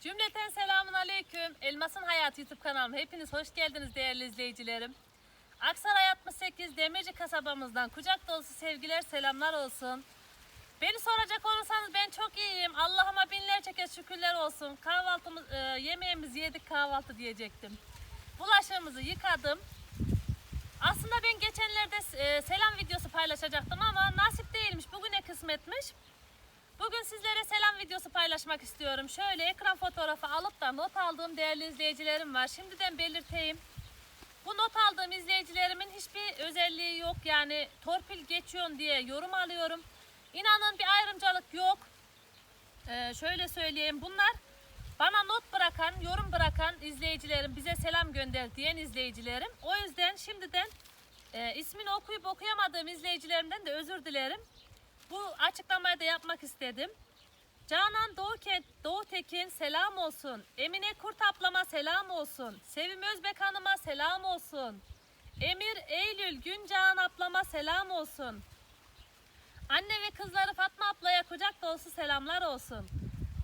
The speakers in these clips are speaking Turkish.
Cümleten selamun aleyküm. Elmas'ın Hayatı YouTube kanalıma hepiniz hoş geldiniz değerli izleyicilerim. Aksaray 68 Demirci kasabamızdan kucak dolusu sevgiler selamlar olsun. Beni soracak olursanız ben çok iyiyim. Allah'ıma binlerce kez şükürler olsun. Kahvaltımız, e, yemeğimizi yedik kahvaltı diyecektim. Bulaşığımızı yıkadım. Aslında ben geçenlerde e, selam videosu paylaşacaktım ama nasip değilmiş. Bugüne kısmetmiş. Bugün sizlere selam videosu paylaşmak istiyorum. Şöyle ekran fotoğrafı alıp da not aldığım değerli izleyicilerim var. Şimdiden belirteyim. Bu not aldığım izleyicilerimin hiçbir özelliği yok. Yani torpil geçiyorsun diye yorum alıyorum. İnanın bir ayrımcılık yok. Ee, şöyle söyleyeyim. Bunlar bana not bırakan, yorum bırakan izleyicilerim, bize selam gönder diyen izleyicilerim. O yüzden şimdiden e, ismini okuyup okuyamadığım izleyicilerimden de özür dilerim. Bu açıklamayı da yapmak istedim. Canan Doğukent, Doğu Tekin selam olsun. Emine Kurt ablama selam olsun. Sevim Özbek Hanım'a selam olsun. Emir Eylül Güncan ablama selam olsun. Anne ve kızları Fatma ablaya kucak dolusu selamlar olsun.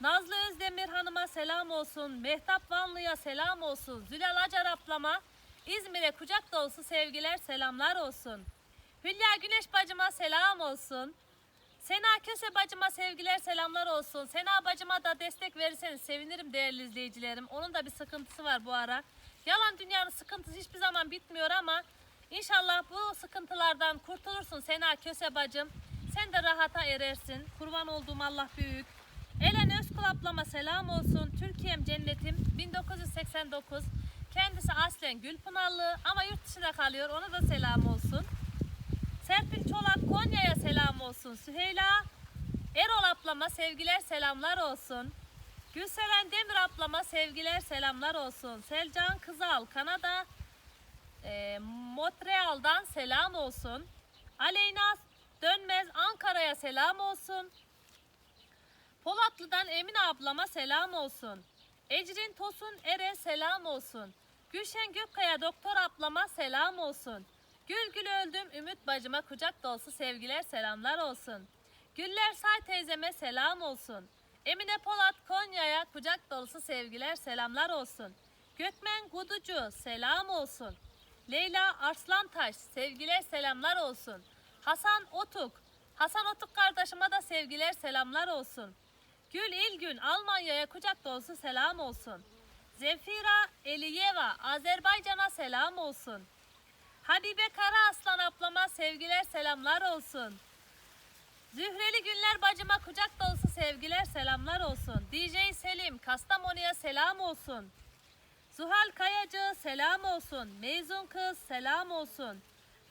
Nazlı Özdemir Hanım'a selam olsun. Mehtap Vanlı'ya selam olsun. Zülal Acar ablama İzmir'e kucak dolusu sevgiler selamlar olsun. Hülya Güneş bacıma selam olsun. Sena Köse bacıma sevgiler selamlar olsun. Sena bacıma da destek verirseniz sevinirim değerli izleyicilerim. Onun da bir sıkıntısı var bu ara. Yalan dünyanın sıkıntısı hiçbir zaman bitmiyor ama inşallah bu sıkıntılardan kurtulursun Sena Köse bacım. Sen de rahata erersin. Kurban olduğum Allah büyük. Elen Özkul ablama selam olsun. Türkiye'm cennetim 1989. Kendisi aslen Gülpınarlı ama yurt dışında kalıyor. Ona da selam olsun. Serpil Çolak Konya'ya selam olsun. Süheyla Erol ablama sevgiler selamlar olsun. Gülseren Demir ablama sevgiler selamlar olsun. Selcan Kızal Kanada e, Montreal'dan selam olsun. Aleyna Dönmez Ankara'ya selam olsun. Polatlı'dan Emine ablama selam olsun. Ecrin Tosun Ere selam olsun. Gülşen Gökkaya doktor ablama selam olsun. Gül gül öldüm Ümit bacıma kucak dolusu sevgiler selamlar olsun. Güller Say teyzeme selam olsun. Emine Polat Konya'ya kucak dolusu sevgiler selamlar olsun. Gökmen Guducu selam olsun. Leyla Arslantaş sevgiler selamlar olsun. Hasan Otuk Hasan Otuk kardeşime de sevgiler selamlar olsun. Gül İlgün Almanya'ya kucak dolusu selam olsun. Zefira Eliyeva Azerbaycan'a selam olsun. Habibe Kara Aslan ablama sevgiler selamlar olsun. Zühreli Günler bacıma kucak dolusu sevgiler selamlar olsun. DJ Selim Kastamonu'ya selam olsun. Zuhal Kayacı selam olsun. Mezun kız selam olsun.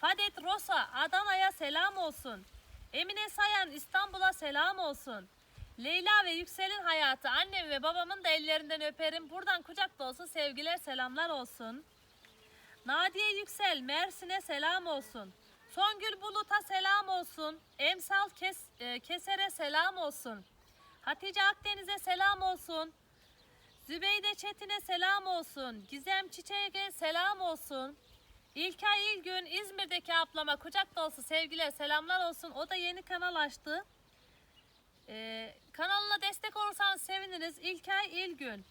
Fadet Rosa Adana'ya selam olsun. Emine Sayan İstanbul'a selam olsun. Leyla ve Yüksel'in hayatı annem ve babamın da ellerinden öperim. Buradan kucak dolusu sevgiler selamlar olsun. Nadiye Yüksel Mersin'e selam olsun. Songül Bulut'a selam olsun. Emsal Kes, e, Keser'e selam olsun. Hatice Akdeniz'e selam olsun. Zübeyde Çetin'e selam olsun. Gizem Çiçek'e selam olsun. İlkay İlgün İzmir'deki ablama kucak dolusu sevgiler selamlar olsun. O da yeni kanal açtı. Ee, kanalına destek olursanız seviniriz. İlkay İlgün.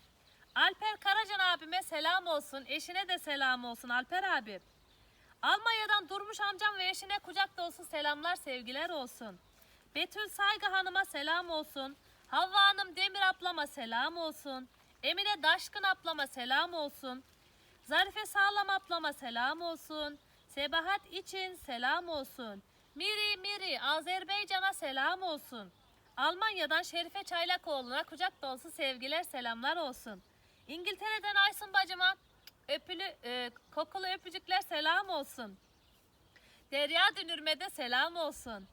Alper Karacan abime selam olsun. Eşine de selam olsun Alper abi. Almanya'dan Durmuş amcam ve eşine kucak dolusu selamlar sevgiler olsun. Betül Saygı Hanım'a selam olsun. Havva Hanım Demir ablama selam olsun. Emine Daşkın ablama selam olsun. Zarife Sağlam ablama selam olsun. Sebahat için selam olsun. Miri Miri Azerbaycan'a selam olsun. Almanya'dan Şerife Çaylakoğlu'na kucak dolusu sevgiler selamlar olsun. İngiltere'den Aysun bacıma öpülü, e, kokulu öpücükler selam olsun. Derya Dünürme'de selam olsun.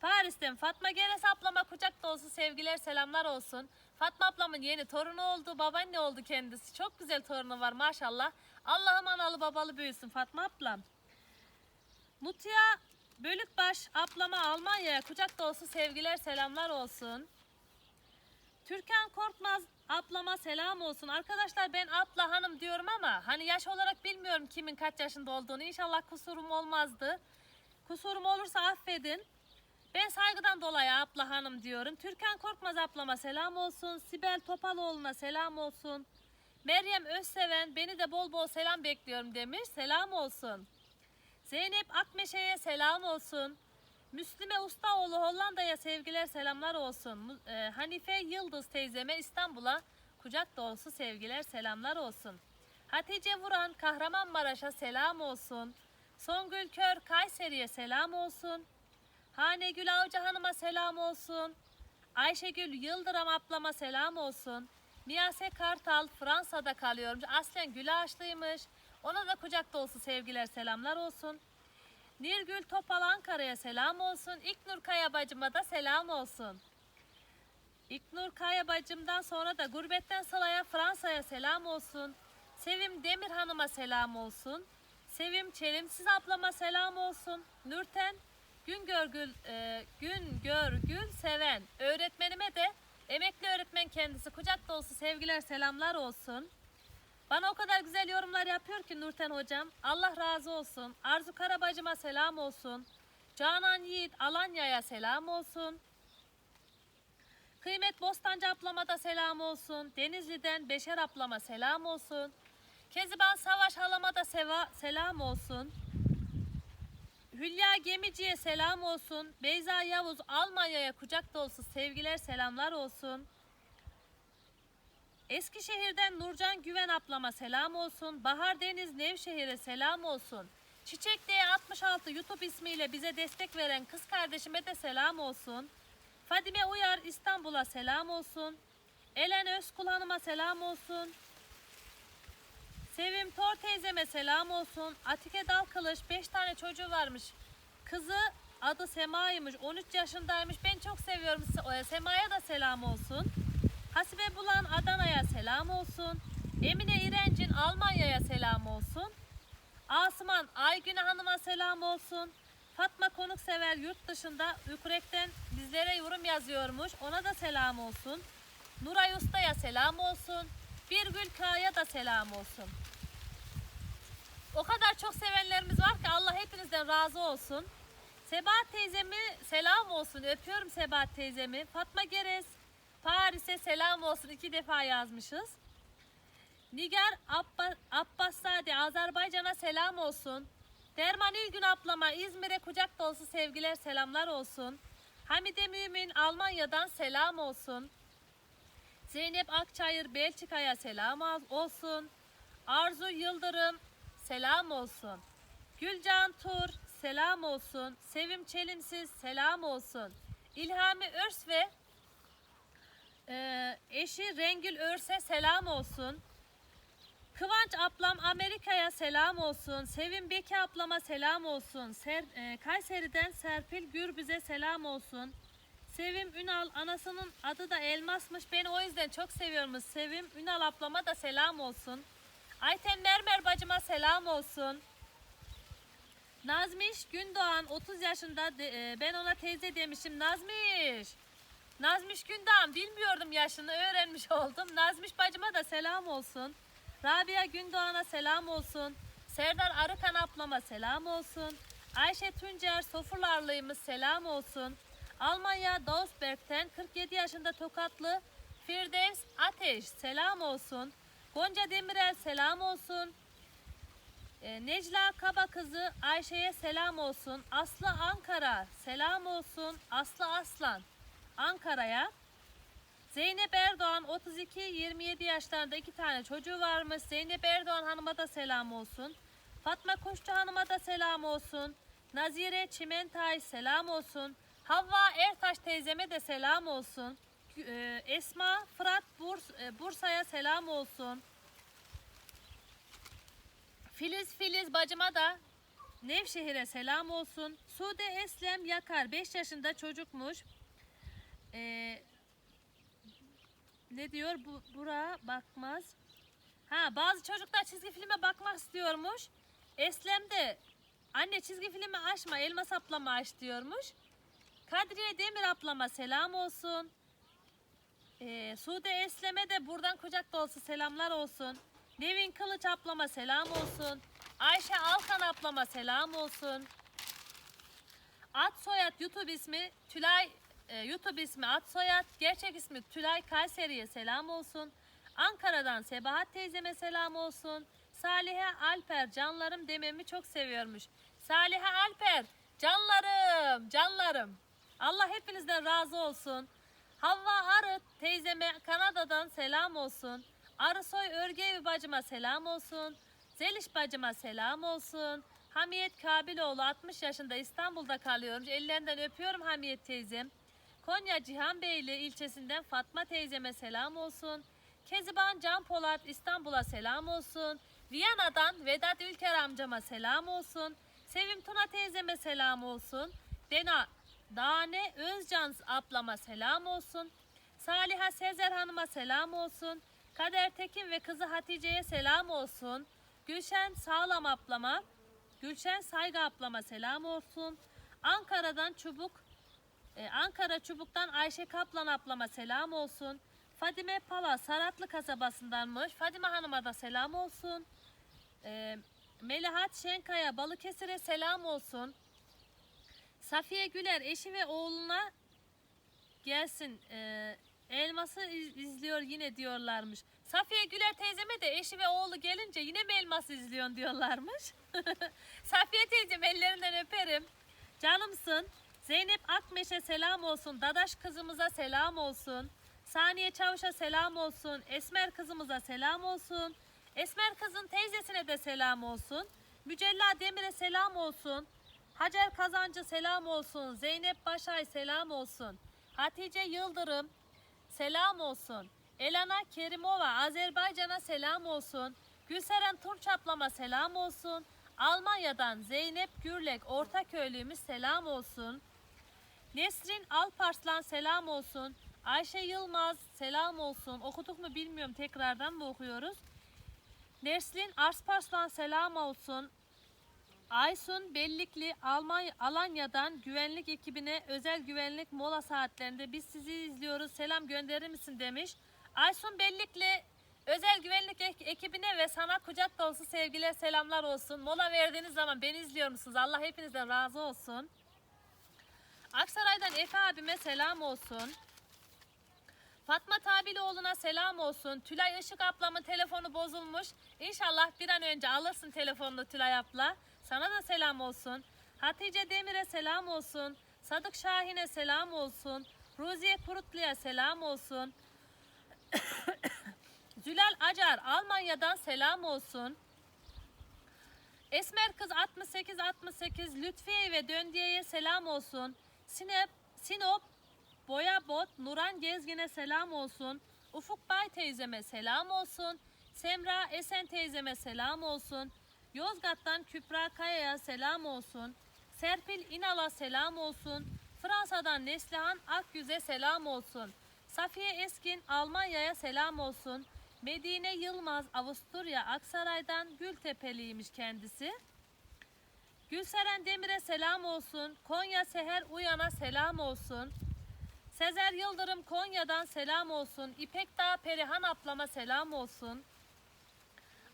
Paris'ten Fatma Geres ablama kucak dolusu sevgiler selamlar olsun. Fatma ablamın yeni torunu oldu, babaanne oldu kendisi. Çok güzel torunu var maşallah. Allah'ım analı babalı büyüsün Fatma ablam. Mutya Bölükbaş ablama Almanya'ya kucak dolusu sevgiler selamlar olsun. Türkan Korkmaz ablama selam olsun. Arkadaşlar ben abla hanım diyorum ama hani yaş olarak bilmiyorum kimin kaç yaşında olduğunu. İnşallah kusurum olmazdı. Kusurum olursa affedin. Ben saygıdan dolayı abla hanım diyorum. Türkan Korkmaz ablama selam olsun. Sibel Topaloğlu'na selam olsun. Meryem Özseven beni de bol bol selam bekliyorum demiş. Selam olsun. Zeynep Akmeşe'ye selam olsun. Müslüme Ustaoğlu Hollanda'ya sevgiler selamlar olsun. E, Hanife Yıldız teyzeme İstanbul'a kucak dolusu sevgiler selamlar olsun. Hatice Vuran Kahramanmaraş'a selam olsun. Songül Kör Kayseri'ye selam olsun. Hanegül Avcı Hanım'a selam olsun. Ayşegül Yıldırım ablama selam olsun. Miyase Kartal Fransa'da kalıyormuş. Aslen gül ağaçlıymış. Ona da kucak dolusu sevgiler selamlar olsun. Nirgül Topal Ankara'ya selam olsun. İknur Kaya bacıma da selam olsun. İknur Kaya bacımdan sonra da Gurbetten Sıla'ya Fransa'ya selam olsun. Sevim Demir Hanım'a selam olsun. Sevim Çelimsiz ablama selam olsun. Nurten Güngörgül, e, Güngörgül Seven öğretmenime de emekli öğretmen kendisi kucak dolusu sevgiler selamlar olsun. Bana o kadar güzel yorumlar yapıyor ki Nurten hocam. Allah razı olsun. Arzu Karabacıma selam olsun. Canan Yiğit Alanya'ya selam olsun. Kıymet Bostancı ablama da selam olsun. Denizli'den Beşer ablama selam olsun. Keziban Savaş halama da seva, selam olsun. Hülya Gemici'ye selam olsun. Beyza Yavuz Almanya'ya kucak dolusu sevgiler selamlar olsun. Eskişehir'den Nurcan Güven ablama selam olsun. Bahar Deniz Nevşehir'e selam olsun. Çiçek D66 YouTube ismiyle bize destek veren kız kardeşime de selam olsun. Fadime Uyar İstanbul'a selam olsun. Elen Özkul Hanım'a selam olsun. Sevim Tor teyzeme selam olsun. Atike Dalkılıç 5 tane çocuğu varmış. Kızı adı Sema'ymış. 13 yaşındaymış. Ben çok seviyorum. Se- Sema'ya da selam olsun. Hasibe Bulan Adana'ya selam olsun. Emine İrencin Almanya'ya selam olsun. Asman Aygüne Hanım'a selam olsun. Fatma Konuksever yurt dışında Ükrek'ten bizlere yorum yazıyormuş. Ona da selam olsun. Nuray Usta'ya selam olsun. Birgül Kağa'ya da selam olsun. O kadar çok sevenlerimiz var ki Allah hepinizden razı olsun. Sebahat teyzemi selam olsun. Öpüyorum Sebahat teyzemi. Fatma Gerez Paris'e selam olsun. iki defa yazmışız. Nigar Abba, Abbassadi Azerbaycan'a selam olsun. Derman İlgün ablama İzmir'e kucak dolusu sevgiler selamlar olsun. Hamide Mümin Almanya'dan selam olsun. Zeynep Akçayır Belçika'ya selam olsun. Arzu Yıldırım selam olsun. Gülcan Tur selam olsun. Sevim Çelimsiz selam olsun. İlhami Örs ve e, eşi Rengül Örs'e selam olsun. Kıvanç ablam Amerika'ya selam olsun. Sevim Beki ablama selam olsun. Ser, e, Kayseri'den Serpil Gürbüz'e selam olsun. Sevim Ünal anasının adı da Elmas'mış. Beni o yüzden çok seviyormuş. Sevim Ünal ablama da selam olsun. Ayten Mermer bacıma selam olsun. Nazmiş Gündoğan 30 yaşında e, ben ona teyze demişim. Nazmiş. Nazmiş Gündoğan bilmiyordum yaşını öğrenmiş oldum. Nazmış bacıma da selam olsun. Rabia Gündoğan'a selam olsun. Serdar Arıkan ablama selam olsun. Ayşe Tuncer Sofurlarlıyımız selam olsun. Almanya Dausberg'ten 47 yaşında Tokatlı Firdevs Ateş selam olsun. Gonca Demirel selam olsun. E, Necla Kaba kızı Ayşe'ye selam olsun. Aslı Ankara selam olsun. Aslı Aslan Ankara'ya. Zeynep Erdoğan 32-27 yaşlarında iki tane çocuğu varmış. Zeynep Erdoğan hanıma da selam olsun. Fatma Kuşçu hanıma da selam olsun. Nazire Çimentay selam olsun. Havva Ertaş teyzeme de selam olsun. Ee, Esma Fırat Burs, e, Bursa'ya selam olsun. Filiz Filiz bacıma da Nevşehir'e selam olsun. Sude Eslem Yakar 5 yaşında çocukmuş. Ee, ne diyor bu bura bakmaz. Ha bazı çocuklar çizgi filme bakmak istiyormuş. Eslem de anne çizgi filmi açma elma saplama aç diyormuş. Kadriye Demir ablama selam olsun. Ee, Sude Eslem'e de buradan kucak dolusu selamlar olsun. Nevin Kılıç ablama selam olsun. Ayşe Alkan ablama selam olsun. Ad soyad YouTube ismi Tülay e, YouTube ismi Ad soyad, gerçek ismi Tülay Kayseri'ye selam olsun. Ankara'dan Sebahat teyzeme selam olsun. Salihe Alper canlarım dememi çok seviyormuş. Salihe Alper canlarım canlarım. Allah hepinizden razı olsun. Havva Arı teyzeme Kanada'dan selam olsun. Arısoy Örgevi bacıma selam olsun. Zeliş bacıma selam olsun. Hamiyet Kabiloğlu 60 yaşında İstanbul'da kalıyormuş. Ellerinden öpüyorum Hamiyet teyzem. Konya Cihanbeyli ilçesinden Fatma teyzeme selam olsun. Keziban Can Polat İstanbul'a selam olsun. Viyana'dan Vedat Ülker amcama selam olsun. Sevim Tuna teyzeme selam olsun. Dena Dane Özcan ablama selam olsun. Saliha Sezer Hanım'a selam olsun. Kader Tekin ve kızı Hatice'ye selam olsun. Gülşen Sağlam ablama, Gülşen Saygı ablama selam olsun. Ankara'dan Çubuk, e, Ankara Çubuk'tan Ayşe Kaplan ablama selam olsun. Fadime Pala Saratlı kasabasındanmış. Fadime Hanım'a da selam olsun. E, Melahat Şenkaya Balıkesir'e selam olsun. Safiye Güler eşi ve oğluna gelsin. e, elması iz- izliyor yine diyorlarmış. Safiye Güler teyzeme de eşi ve oğlu gelince yine mi elması izliyorsun diyorlarmış. Safiye teyzem ellerinden öperim. Canımsın. Zeynep Akmeş'e selam olsun. Dadaş kızımıza selam olsun. Saniye Çavuş'a selam olsun. Esmer kızımıza selam olsun. Esmer kızın teyzesine de selam olsun. Mücella Demir'e selam olsun. Hacer Kazancı selam olsun. Zeynep Başay selam olsun. Hatice Yıldırım selam olsun. Elana Kerimova Azerbaycan'a selam olsun. Gülseren Turçaplama selam olsun. Almanya'dan Zeynep Gürlek Ortaköylü'müz selam olsun. Nesrin Alparslan selam olsun. Ayşe Yılmaz selam olsun. Okuduk mu bilmiyorum tekrardan mı okuyoruz? Neslin Arsparslan selam olsun. Aysun Bellikli Almanya Alanya'dan güvenlik ekibine özel güvenlik mola saatlerinde biz sizi izliyoruz selam gönderir misin demiş. Aysun Bellikli özel güvenlik ek- ekibine ve sana kucak dolusu sevgiler selamlar olsun. Mola verdiğiniz zaman beni izliyor musunuz? Allah hepinizden razı olsun. Aksaray'dan Efe abime selam olsun. Fatma Tabiloğlu'na selam olsun. Tülay Işık ablamın telefonu bozulmuş. İnşallah bir an önce alırsın telefonunu Tülay abla. Sana da selam olsun. Hatice Demir'e selam olsun. Sadık Şahin'e selam olsun. Ruziye Kurutlu'ya selam olsun. Zülal Acar Almanya'dan selam olsun. Esmer kız 68 68 Lütfiye ve Döndiye'ye selam olsun. Sinep Sinop Boya Bot Nuran Gezgin'e selam olsun. Ufuk Bay teyzeme selam olsun. Semra Esen teyzeme selam olsun. Yozgat'tan Kübra Kaya'ya selam olsun. Serpil İnal'a selam olsun. Fransa'dan Neslihan Akgüz'e selam olsun. Safiye Eskin Almanya'ya selam olsun. Medine Yılmaz Avusturya Aksaray'dan Gültepeliymiş kendisi. Gülseren Demir'e selam olsun. Konya Seher Uyan'a selam olsun. Sezer Yıldırım Konya'dan selam olsun. İpek Dağ Perihan ablama selam olsun.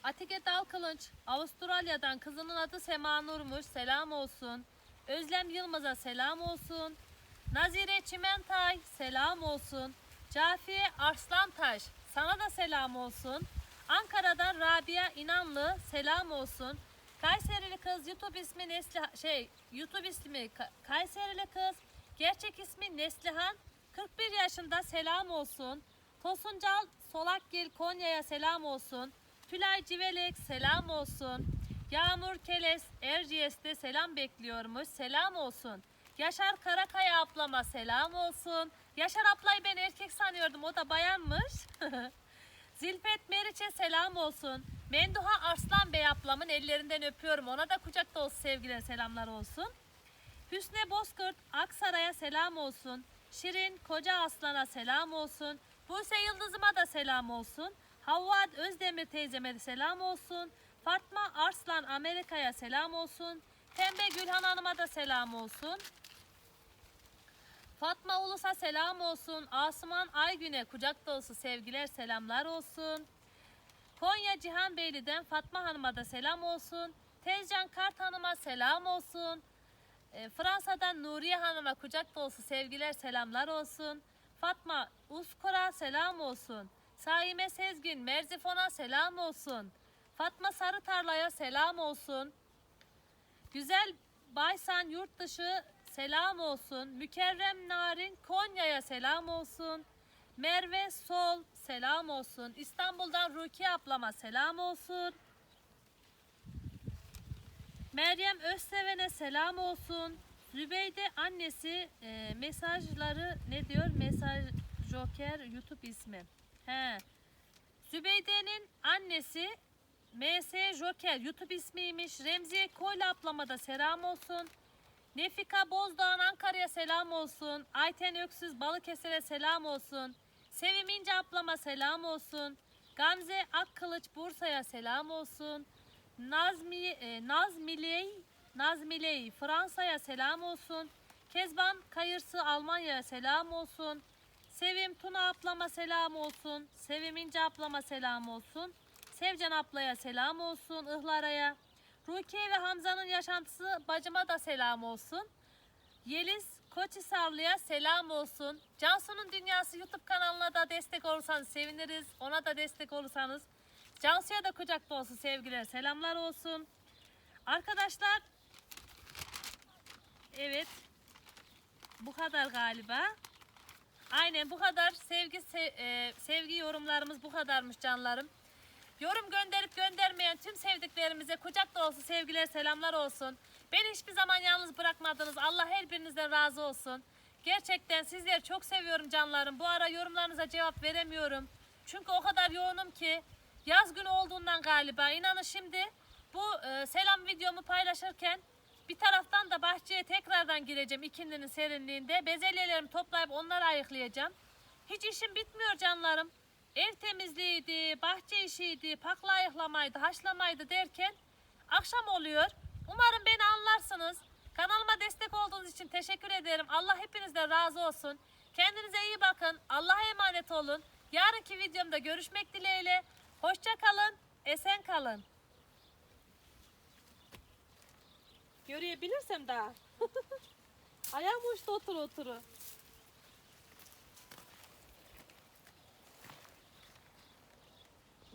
Atike Dalkılınç Avustralya'dan kızının adı Sema Nur'muş. Selam olsun. Özlem Yılmaz'a selam olsun. Nazire Çimentay selam olsun. Cafiye Arslantaş sana da selam olsun. Ankara'dan Rabia İnanlı selam olsun. Kayserili kız YouTube ismi Nesli şey YouTube ismi Ka- Kayserili kız gerçek ismi Neslihan 41 yaşında selam olsun. Tosuncal Solakgil Konya'ya selam olsun. Tülay Civelek selam olsun. Yağmur Keles Erciyes'te selam bekliyormuş. Selam olsun. Yaşar Karakaya ablama selam olsun. Yaşar ablayı ben erkek sanıyordum. O da bayanmış. Zilfet Meriç'e selam olsun. Menduha Arslan Bey ablamın ellerinden öpüyorum. Ona da kucak dolusu sevgiler selamlar olsun. Hüsne Bozkurt Aksaray'a selam olsun. Şirin Koca Aslan'a selam olsun. Buse Yıldızıma da selam olsun. Havva Özdemir teyzeme de selam olsun. Fatma Arslan Amerika'ya selam olsun. Pembe Gülhan Hanım'a da selam olsun. Fatma Ulus'a selam olsun. Asuman Aygün'e kucak dolusu sevgiler selamlar olsun. Konya Cihanbeyli'den Fatma Hanım'a da selam olsun. Tezcan Kart Hanım'a selam olsun. E, Fransa'dan Nuriye Hanım'a kucak dolusu sevgiler selamlar olsun. Fatma Uskur'a selam olsun. Saime Sezgin Merzifon'a selam olsun. Fatma Sarıtarla'ya selam olsun. Güzel Baysan yurt dışı selam olsun. Mükerrem Narin Konya'ya selam olsun. Merve Sol selam olsun. İstanbul'dan Rukiye ablama selam olsun. Meryem Özseven'e selam olsun. Zübeyde annesi e, mesajları ne diyor? Mesaj Joker YouTube ismi. He. Zübeyde'nin annesi MS Joker YouTube ismiymiş. Remziye Koyla ablama da selam olsun. Nefika Bozdağ'ın Ankara'ya selam olsun. Ayten Öksüz Balıkesir'e selam olsun. Sevim İnce ablama selam olsun. Gamze Akkılıç Bursa'ya selam olsun. Nazmi, e, Nazmiley, Nazmiley Fransa'ya selam olsun. Kezban Kayırsı Almanya'ya selam olsun. Sevim Tuna ablama selam olsun. Sevim İnce ablama selam olsun. Sevcan ablaya selam olsun. Ihlara'ya. Rukiye ve Hamza'nın yaşantısı bacıma da selam olsun. Yeliz Koçhisarlı'ya selam olsun. Cansu'nun Dünyası YouTube kanalına da destek olursanız seviniriz. Ona da destek olursanız. Cansu'ya da kucak dolusu sevgiler, selamlar olsun. Arkadaşlar, evet, bu kadar galiba. Aynen bu kadar sevgi se- e, sevgi yorumlarımız bu kadarmış canlarım. Yorum gönderip göndermeyen tüm sevdiklerimize kucak dolusu sevgiler selamlar olsun. Beni hiçbir zaman yalnız bırakmadınız. Allah her birinizden razı olsun. Gerçekten sizleri çok seviyorum canlarım. Bu ara yorumlarınıza cevap veremiyorum. Çünkü o kadar yoğunum ki yaz günü olduğundan galiba. İnanın şimdi bu e, selam videomu paylaşırken bir taraftan da bahçeye tekrardan gireceğim ikindinin serinliğinde. Bezelyelerimi toplayıp onları ayıklayacağım. Hiç işim bitmiyor canlarım. Ev temizliğiydi, bahçe işiydi, pakla ayıklamaydı, haşlamaydı derken akşam oluyor. Umarım beni anlarsınız. Kanalıma destek olduğunuz için teşekkür ederim. Allah hepinizden razı olsun. Kendinize iyi bakın. Allah'a emanet olun. Yarınki videomda görüşmek dileğiyle. Hoşça kalın, esen kalın. Yürüyebilirsem daha. Ayağım uçtu otur oturu.